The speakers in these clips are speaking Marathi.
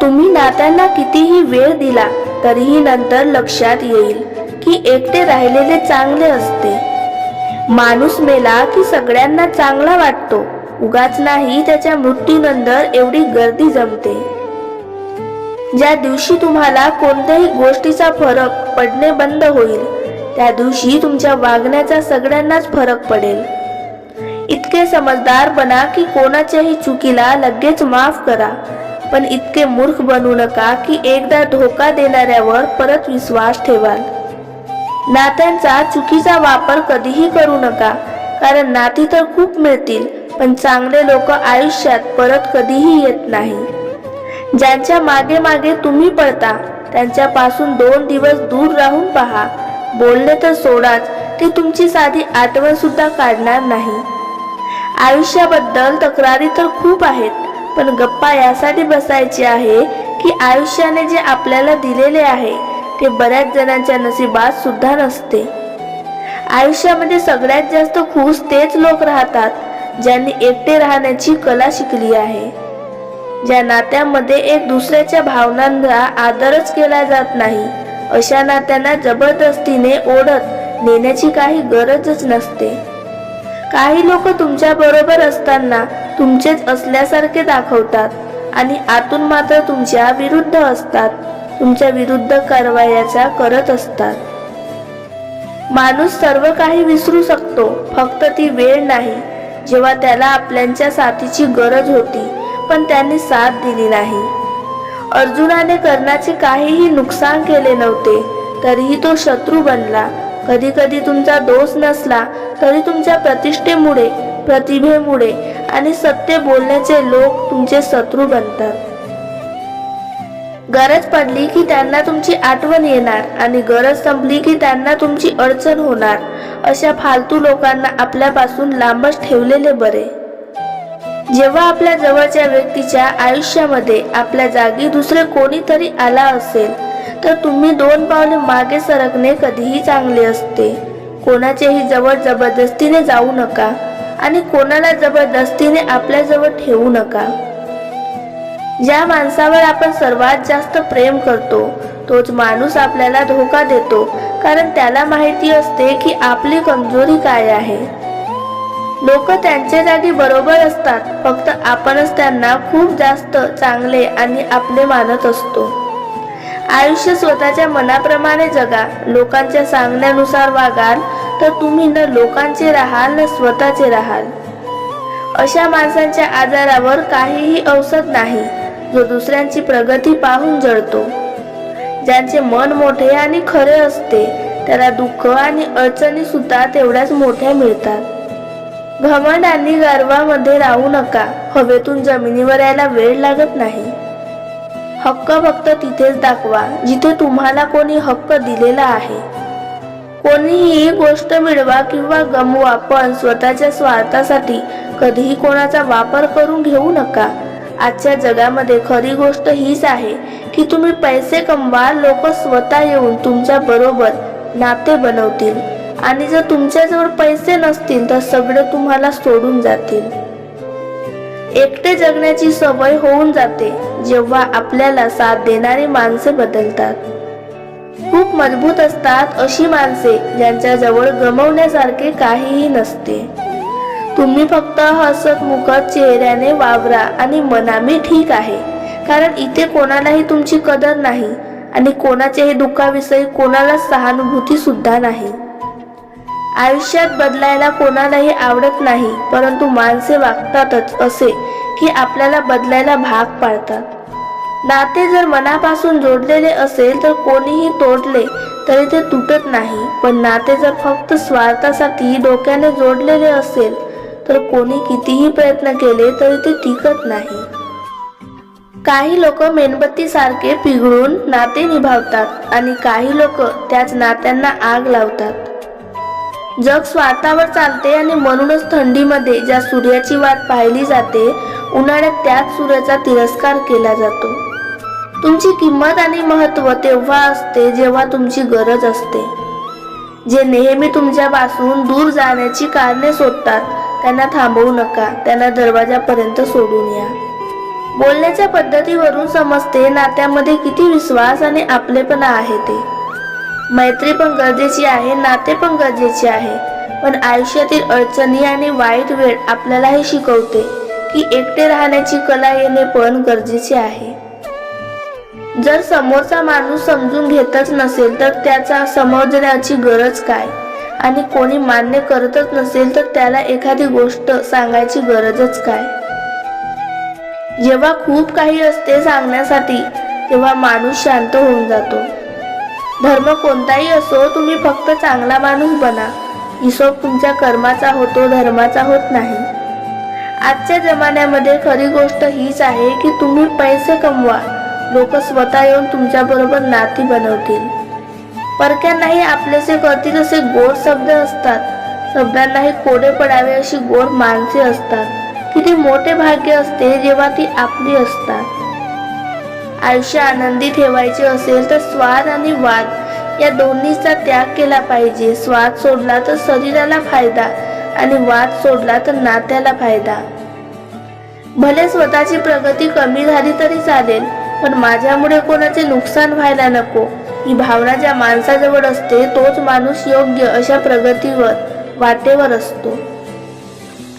तुम्ही नात्यांना कितीही वेळ दिला तरीही नंतर लक्षात येईल की एकटे राहिलेले चांगले असते. माणूस मेला की सगळ्यांना चांगला वाटतो. उगाच नाही त्याच्या मृत्यूनंतर एवढी गर्दी जमते. ज्या दिवशी तुम्हाला कोणत्याही गोष्टीचा फरक पडणे बंद होईल त्या दिवशी तुमच्या वागण्याचा सगळ्यांनाच फरक पडेल. इतके समजदार बना की कोणाच्याही चुकीला लगेच माफ करा. पण इतके मूर्ख बनू नका की एकदा धोका देणाऱ्यावर परत विश्वास ठेवाल. नात्यांचा चुकीचा वापर कधीही करू नका कारण नाती तर खूप मिळतील पण चांगले लोक आयुष्यात परत कधीही येत नाही. ज्यांच्या मागे मागे तुम्ही पळता त्यांच्यापासून दोन दिवस दूर राहून पहा. बोलणे तर सोडाच ते तुमची साधी आठवण सुद्धा काढणार नाही. आयुष्याबद्दल तक्रारी तर खूप आहेत पण गप्पा यासाठी बसायची आहे की आयुष्याने जे आपल्याला दिलेले आहे ते बऱ्याच जणांच्या नशिबात सुद्धा नसते. आयुष्यामध्ये सगळ्यात जास्त खुश तेच लोक राहतात ज्यांनी एकटे राहण्याची कला शिकली आहे. ज्या नात्यामध्ये एक दुसऱ्याच्या भावनांना आदरच केला जात नाही अशा नात्यांना जबरदस्तीने ओढत नेण्याची काही गरजच नसते. काही लोक तुमच्या बरोबर असताना तुमचेच असल्यासारखे दाखवतात आणि आतून मात्र तुमच्या विरुद्ध असतात. तुमच्या विरुद्ध कारवायाचा करत असतात. माणूस सर्व काही विसरू शकतो फक्त ती वेळ नाही. जेव्हा त्याला आपल्यांच्या साथीची गरज होती पण त्यांनी साथ दिली नाही. अर्जुनाने कर्णाचे काहीही नुकसान केले नव्हते तरीही तो शत्रू बनला. कधी कधी तुमचा दोष नसला तरी तुमच्या प्रतिष्ठेमुळे प्रतिभेमुळे आणि सत्य बोलण्याचे लोक तुमचे शत्रू बनतात. गरज पडली की त्यांना तुमची आठवण येणार आणि गरज संपली की त्यांना तुमची अडचण होणार अशा फालतू लोकांना आपल्यापासून लांबच ठेवलेले बरे. जेव्हा आपल्या जवळच्या व्यक्तीच्या आयुष्यामध्ये आपल्या जागी दुसरे कोणीतरी आला असेल तर तुम्ही दोन पावले मागे सरकणे कधीही चांगले असते. कोणाचेही जवळ जबरदस्तीने जाऊ नका आणि कोणाला जबरदस्तीने आपल्याजवळ ठेवू नका. ज्या माणसावर आपण सर्वात जास्त प्रेम करतो तोच माणूस आपल्याला धोका देतो कारण त्याला माहिती असते की आपली कमजोरी काय आहे. लोक त्यांच्या जागी बरोबर असतात फक्त आपणच त्यांना खूप जास्त चांगले आणि आपले मानत असतो. आयुष्य स्वतःच्या मनाप्रमाणे जगा. लोकांच्या सांगण्यानुसार वागाल तर तुम्ही न लोकांचे राहाल न स्वतःचे राहाल. अशा माणसांच्या आजारावर काहीही औषध नाही जो दुसऱ्यांची प्रगती पाहून जळतो. ज्यांचे मन मोठे आणि खरे असते त्याला दुःख आणि अडचणी सुद्धा तेवढ्याच मोठ्या मिळतात. घमंड आणि गर्वामध्ये राहू नका. हवेतून जमिनीवर यायला वेळ लागत नाही. हक्क फक्त तिथेच दाखवा जिथे तुम्हाला कोणी हक्क दिलेला आहे. कोणीही गोष्ट मिळवा किंवा गमवा पण स्वतःच्या स्वार्थासाठी कधीही कोणाचा वापर करून घेऊ नका. आजच्या जगामध्ये खरी गोष्ट हीच आहे की तुम्ही पैसे कमवा लोक स्वतः येऊन तुमच्या बरोबर नाते बनवतील. आणि जर तुमच्याजवळ पैसे नसतील तर सगळे तुम्हाला सोडून जातील. एकटे जगण्याची सवय होऊन जाते जेव्हा आपल्याला साथ देणारी माणसे बदलतात. खूप मजबूत असतात अशी माणसे ज्यांच्या जवळ गमवण्यासारखे काहीही नसते. तुम्ही फक्त हसत मुखत चेहऱ्याने वावरा आणि मनामी ठीक आहे कारण इथे कोणालाही तुमची कदर नाही आणि कोणाच्याही दुःखाविषयी कोणाला सहानुभूती सुद्धा नाही. आयुष्यात बदलायला कोणालाही आवडत नाही परंतु माणसे वागतातच असे की आपल्याला बदलायला भाग पाडतात. नाते जर मनापासून जोडलेले असेल तर कोणीही तोडले तरी ते तुटत नाही पण नाते जर फक्त स्वार्थासाठी डोक्याने जोडलेले असेल तर कोणी कितीही प्रयत्न केले तरी ते टिकत नाही. काही लोक मेणबत्ती सारखे पिघळून नाते निभावतात आणि काही लोक त्याच नात्यांना आग लावतात. जग स्वार्थावर चालते आणि म्हणूनच थंडीमध्ये ज्या सूर्याची वाट पाहिली जाते उन्हाळ्यात त्याच सूर्याचा तिरस्कार केला जातो. तुमची किंमत आणि महत्त्व तेव्हा असते जेव्हा तुमची गरज असते. जे नेहमी तुमच्यापासून दूर जाण्याची कारणे शोधतात त्यांना थांबवू नका त्यांना दरवाजापर्यंत सोडून या. बोलण्याच्या पद्धतीवरून समजते नात्यामध्ये किती विश्वास आणि आपलेपणा आहे ते. मैत्री पण गरजेची आहे नाते पण गरजेचे आहे. पण आयुष्यातील अडचणी आणि वाईट वेळ आपल्याला हे शिकवते की एकटे राहण्याची कला येणे पण गरजेचे आहे. जर समोरचा माणूस समजून घेतच नसेल तर त्याचा समजण्याची गरज काय? आणि कोणी मान्य करतच नसेल तर त्याला एखादी गोष्ट सांगायची गरजच काय? जेव्हा खूप काही असते सांगण्यासाठी तेव्हा माणूस शांत होऊन जातो. धर्म कोणताही असो तुम्ही फक्त चांगला माणूस बना. हिशोब तुमच्या कर्माचा होतो धर्माचा होत नाही. आजच्या जमान्यामध्ये खरी गोष्ट हीच आहे की तुम्ही पैसे कमवा. लोक स्वतः येऊन तुमच्याबरोबर नाती बनवतील. परक्यांनाही आपलेसे करतील असे गोड शब्द असतात. शब्दांनाही कोडे पडावे अशी गोड माणसे असतात. किती मोठे भाग्य असते जेव्हा ती आपली असतात. आयुष्य आनंदी ठेवायचे असेल तर स्वाद आणि वाद या दोन्हीचा त्याग केला पाहिजे. स्वाद सोडला तर शरीराला फायदा आणि वाद सोडला तर नात्याला फायदा. भले स्वतःची प्रगती कमी झाली तरी चालेल पण माझ्यामुळे कोणाचे नुकसान व्हायला नको. ही भावना ज्या माणसाजवळ असते तोच माणूस योग्य अशा प्रगतीवर वाटेवर असतो.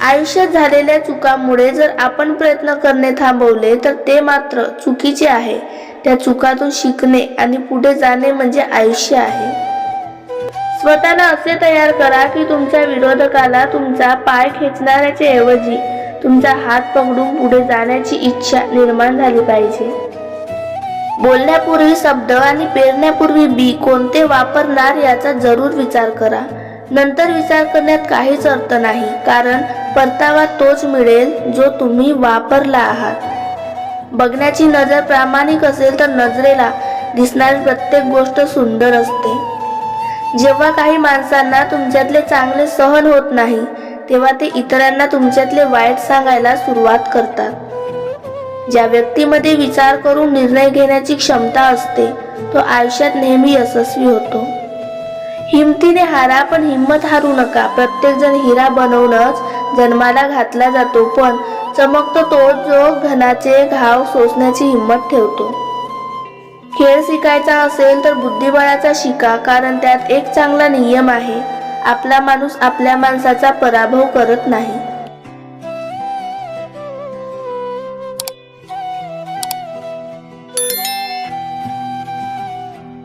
आयुष्यात झालेल्या चुकांमुळे जर आपण प्रयत्न करणे थांबवले तर ते मात्र चुकीचे आहे. त्या चुकातून शिकणे आणि पुढे जाणे म्हणजे आयुष्य आहे. स्वतःला असे तयार करा की तुमच्या विरोधकाला तुमचा पाय खेचणाऱ्याच्या ऐवजी तुमचा हात पकडून पुढे जाण्याची इच्छा निर्माण झाली पाहिजे. बोलण्यापूर्वी शब्द आणि पेरण्यापूर्वी बी कोणते वापरणार याचा जरूर विचार करा. नंतर विचार करण्यात काहीच अर्थ नाही कारण परतावा तोच मिळेल जो तुम्ही वापरला आहात. बघण्याची नजर प्रामाणिक असेल तर नजरेला दिसणारी प्रत्येक गोष्ट सुंदर असते. जेव्हा काही माणसांना तुमच्यातले चांगले सहन होत नाही तेव्हा ते इतरांना तुमच्यातले वाईट सांगायला सुरुवात करतात. ज्या व्यक्तीमध्ये विचार करून निर्णय घेण्याची क्षमता असते तो आयुष्यात नेहमी यशस्वी होतो. हिमतीने हारा पण हिंमत हारू नका. प्रत्येकजण हिरा बनवूनच जन्माला घातला जातो पण चमकतो तो जो घनाचे घाव सोसण्याची हिंमत ठेवतो. खेळ शिकायचा असेल तर बुद्धिबळाचा शिका कारण त्यात एक चांगला नियम आहे. आपला माणूस आपल्या माणसाचा पराभव करत नाही.